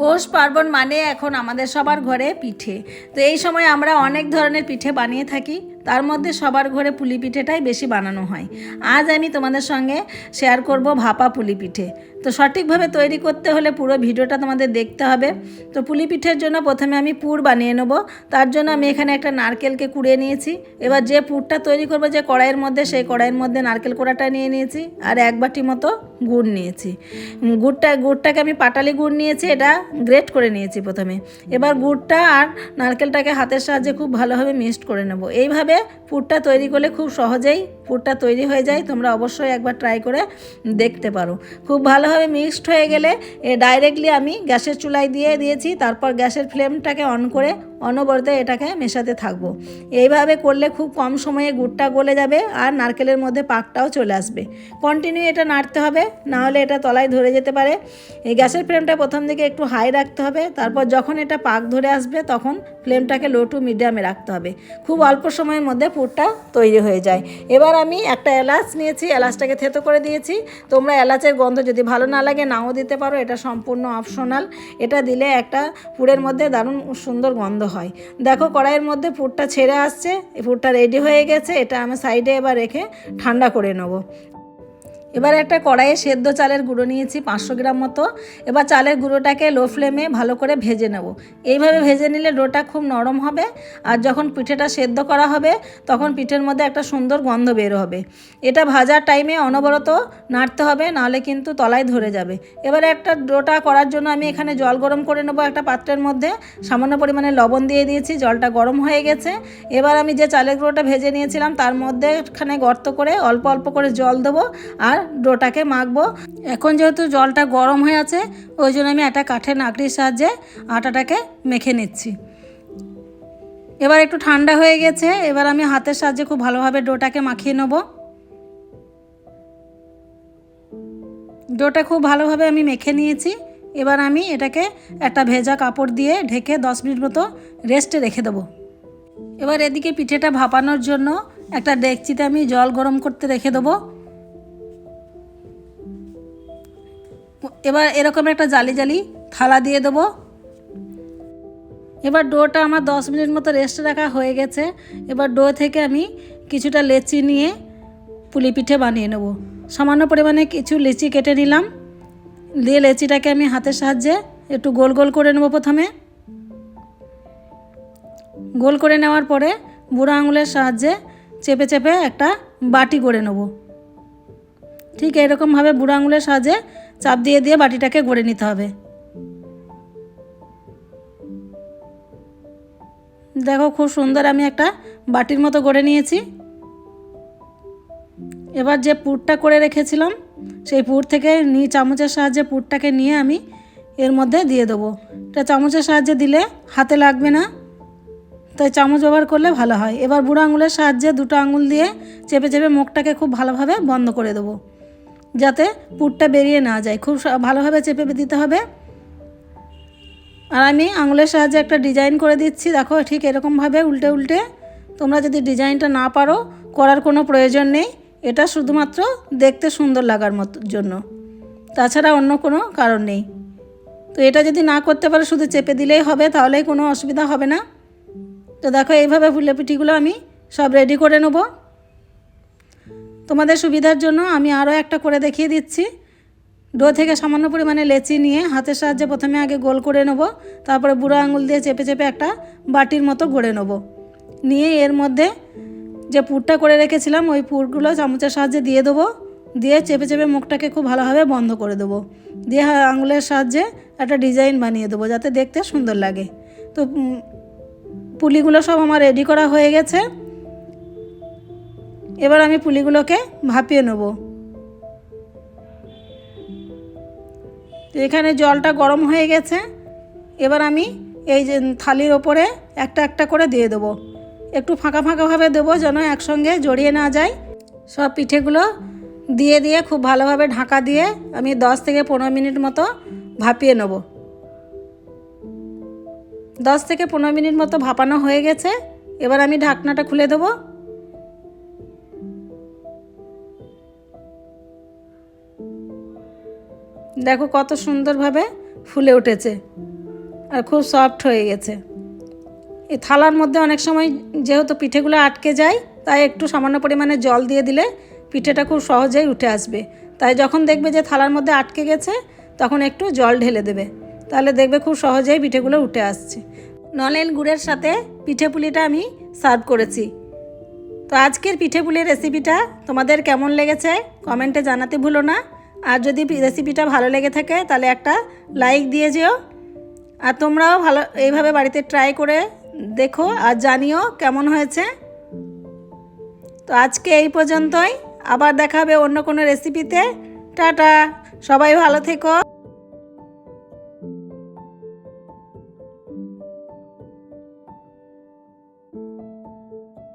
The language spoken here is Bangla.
পৌষ পার্বণ মানে এখন আমাদের সবার ঘরে পিঠে। তো এই সময় আমরা অনেক ধরনের পিঠে বানিয়ে থাকি। তার মধ্যে সবার ঘরে পুলি পিঠেটাই বেশি বানানো হয়। আজ আমি তোমাদের সঙ্গে শেয়ার করব ভাপা পুলি পিঠে তো সঠিকভাবে তৈরি করতে হলে পুরো ভিডিওটা তোমাদের দেখতে হবে। তো পুলি পিঠের জন্য প্রথমে আমি পুর বানিয়ে নেব। তার জন্য আমি এখানে একটা নারকেলকে কুড়িয়ে নিয়েছি। এবার যে পুরটা তৈরি করব, যে কড়াইয়ের মধ্যে, সেই কড়াইয়ের মধ্যে নারকেল কোড়াটা নিয়ে নিয়েছি আর এক বাটি মতো গুড় নিয়েছি। গুড়টা, গুড়টাকে আমি পাটালি গুড় নিয়েছি, এটা গ্রেট করে নিয়েছি প্রথমে। এবার গুড়টা আর নারকেলটাকে হাতের সাহায্যে খুব ভালোভাবে মিক্সড করে নেব। এইভাবে পুরটা তৈরি করলে খুব সহজেই পুরটা তৈরি হয়ে যায়, তোমরা অবশ্যই একবার ট্রাই করে দেখতে পারো। খুব ভালোভাবে মিক্সড হয়ে গেলে, এ ডাইরেক্টলি আমি গ্যাসের চুলায় দিয়ে দিয়েছি, তারপর গ্যাসের ফ্লেমটাকে অন করে অনবরত এটাকে মেশাতে থাকব। এইভাবে করলে খুব কম সময়ে গুড়টা গলে যাবে আর নারকেলের মধ্যে পাকটাও চলে আসবে। কন্টিনিউ এটা নাড়তে হবে, না হলে এটা তলায় ধরে যেতে পারে। এই গ্যাসের ফ্লেমটা প্রথম দিকে একটু হাই রাখতে হবে, তারপর যখন এটা পাক ধরে আসবে তখন ফ্লেমটাকে লো টু মিডিয়ামে রাখতে হবে। খুব অল্প সময়ের মধ্যে পুরটা তৈরি হয়ে যায়। এবার আমি একটা এলাচ নিয়েছি, এলাচটাকে থেতো করে দিয়েছি। তোমরা এলাচের গন্ধ যদি ভালো না লাগে নাও দিতে পারো, এটা সম্পূর্ণ অপশনাল এটা দিলে একটা পুরের মধ্যে দারুণ সুন্দর গন্ধ হয়। দেখো কড়াইয়ের মধ্যে ফুটটা ছেড়ে আসছে, এই রেডি হয়ে গেছে, এটা আমি সাইডে এবার রেখে ঠান্ডা করে নেব। এবার একটা কড়াইয়ে সেদ্ধ চালের গুঁড়ো নিয়েছি পাঁচশো গ্রাম মতো। এবার চালের গুঁড়োটাকে লো ফ্লেমে ভালো করে ভেজে নেব। এইভাবে ভেজে নিলে ডোটা খুব নরম হবে আর যখন পিঠেটা সেদ্ধ করা হবে তখন পিঠের মধ্যে একটা সুন্দর গন্ধ বের হবে। এটা ভাজার টাইমে অনবরত নাড়তে হবে, নাহলে কিন্তু তলায় ধরে যাবে। এবারে একটা ডোটা করার জন্য আমি এখানে জল গরম করে নেব একটা পাত্রের মধ্যে। সামান্য পরিমাণে লবণ দিয়ে দিয়েছি, জলটা গরম হয়ে গেছে। এবার আমি যে চালের গুঁড়োটা ভেজে নিয়েছিলাম তার মধ্যে এখানে গর্ত করে অল্প অল্প করে জল দেবো। আর ডোটাকে মাখবো। এখন যেহেতু জলটা গরম হয়ে আছে, ওই জন্য আমি একটা কাঠের নাকড়ির সাহায্যে আটাটাকে মেখে নিচ্ছি। এবার একটু ঠান্ডা হয়ে গেছে, এবার আমি হাতের সাহায্যে খুব ভালোভাবে ডোটাকে মাখিয়ে নেব। ডোটা খুব ভালোভাবে আমি মেখে নিয়েছি। এবার আমি এটাকে একটা ভেজা কাপড় দিয়ে ঢেকে দশ মিনিট মতো রেস্টে রেখে দেবো। এবার এদিকে পিঠেটা ভাপানোর জন্য একটা ডেকচিতে আমি জল গরম করতে রেখে দেবো। এবার এরকম একটা জালি জালি থালা দিয়ে দেবো। এবার ডোটা আমার দশ মিনিট মতো রেস্ট রাখা হয়ে গেছে। এবার ডো থেকে আমি কিছুটা লেচি নিয়ে পুলি পিঠে বানিয়ে নেব। সামান্য পরিমাণে কিছু লেচি কেটে নিলাম। দিয়ে লেচিটাকে আমি হাতের সাহায্যে একটু গোল গোল করে নেব প্রথমে। গোল করে নেওয়ার পরে বুড়ো আঙুলের সাহায্যে চেপে চেপে একটা বাটি করে নেব। ঠিক এরকমভাবে বুড়ো আঙুলের সাহায্যে চাপ দিয়ে দিয়ে বাটিটাকে গড়ে নিতে হবে। দেখো খুব সুন্দর আমি একটা বাটির মতো গড়ে নিয়েছি। এবার যে পুরটা করে রেখেছিলাম, সেই পুর থেকে নিয়ে চামচের সাহায্যে পুরটাকে নিয়ে আমি এর মধ্যে দিয়ে দেবো। এটা চামচের সাহায্যে দিলে হাতে লাগবে না, তাই চামচ ব্যবহার করলে ভালো হয়। এবার বুড়ো আঙুলের সাহায্যে দুটো আঙুল দিয়ে চেপে চেপে মুখটাকে খুব ভালোভাবে বন্ধ করে দেবো। যাতে পুরটা বেরিয়ে না যায়। খুব ভালোভাবে চেপে দিতে হবে। আর আমি আঙুলের সাহায্যে একটা ডিজাইন করে দিচ্ছি। দেখো, ঠিক এরকমভাবে উল্টে উল্টে। তোমরা যদি ডিজাইনটা না পারো, করার কোনো প্রয়োজন নেই। এটা শুধুমাত্র দেখতে সুন্দর লাগার মতো জন্য। তাছাড়া অন্য কোনো কারণ নেই। তো এটা যদি না করতে পারো, শুধু চেপে দিলেই হবে, তাহলেই কোনো অসুবিধা হবে না। তো দেখো, এইভাবে ফুলে পিঠিগুলো আমি সব রেডি করে নেব। তোমাদের সুবিধার জন্য আমি আরও একটা করে দেখিয়ে দিচ্ছি। ডো থেকে সামান্য পরিমাণে লেচি নিয়ে হাতের সাহায্যে প্রথমে আগে গোল করে নেব, তারপরে বুড়ো আঙুল দিয়ে চেপে চেপে একটা বাটির মতো গড়ে নেব। নিয়ে এর মধ্যে যে পুরটা করে রেখেছিলাম, ওই পুরগুলো চামচের সাহায্যে দিয়ে দেবো, দিয়ে চেপে চেপে মুখটাকে খুব ভালোভাবে বন্ধ করে দেবো। দিয়ে আঙুলের সাহায্যে একটা ডিজাইন বানিয়ে দেবো যাতে দেখতে সুন্দর লাগে। তো পুলিগুলো সব আমার রেডি করা হয়ে গেছে। এবার আমি পুলিগুলোকে ভাপিয়ে নেব। এখানে জলটা গরম হয়ে গেছে। এবার আমি এই যে থালির ওপরে একটা একটা করে দিয়ে দেবো। একটু ফাঁকা ফাঁকাভাবে দেবো যেন একসঙ্গে জড়িয়ে না যায়। সব পিঠেগুলো দিয়ে দিয়ে খুব ভালোভাবে ঢাকা দিয়ে আমি দশ থেকে পনেরো মিনিট মতো ভাপিয়ে নেব। দশ থেকে পনেরো মিনিট মতো ভাপানো হয়ে গেছে। এবার আমি ঢাকনাটা খুলে দেবো। দেখো কত সুন্দরভাবে ফুলে উঠেছে আর খুব সফট হয়ে গেছে। এই থালার মধ্যে অনেক সময় যেহেতু পিঠেগুলো আটকে যায়, তাই একটু সামান্য পরিমাণে জল দিয়ে দিলে পিঠেটা খুব সহজেই উঠে আসবে। তাই যখন দেখবে যে থালার মধ্যে আটকে গেছে, তখন একটু জল ঢেলে দেবে। তাহলে দেখবে খুব সহজেই পিঠেগুলো উঠে আসছে। নলেন গুড়ের সাথে পিঠে পুলিটা আমি সার্ভ করেছি। তো আজকের পিঠে পুলির রেসিপিটা তোমাদের কেমন লেগেছে? কমেন্টে জানাতে ভুলো না। আর যদি রেসিপিটা ভালো লেগে থাকে, তাহলে একটা লাইক দিয়ে যেও। আর তোমরাও ভালো, এইভাবে বাড়িতে ট্রাই করে দেখো আর জানিও কেমন হয়েছে। তো আজকে এই পর্যন্তই। আবার দেখাবে অন্য কোনো রেসিপিতে টাটা! সবাই ভালো থেকো।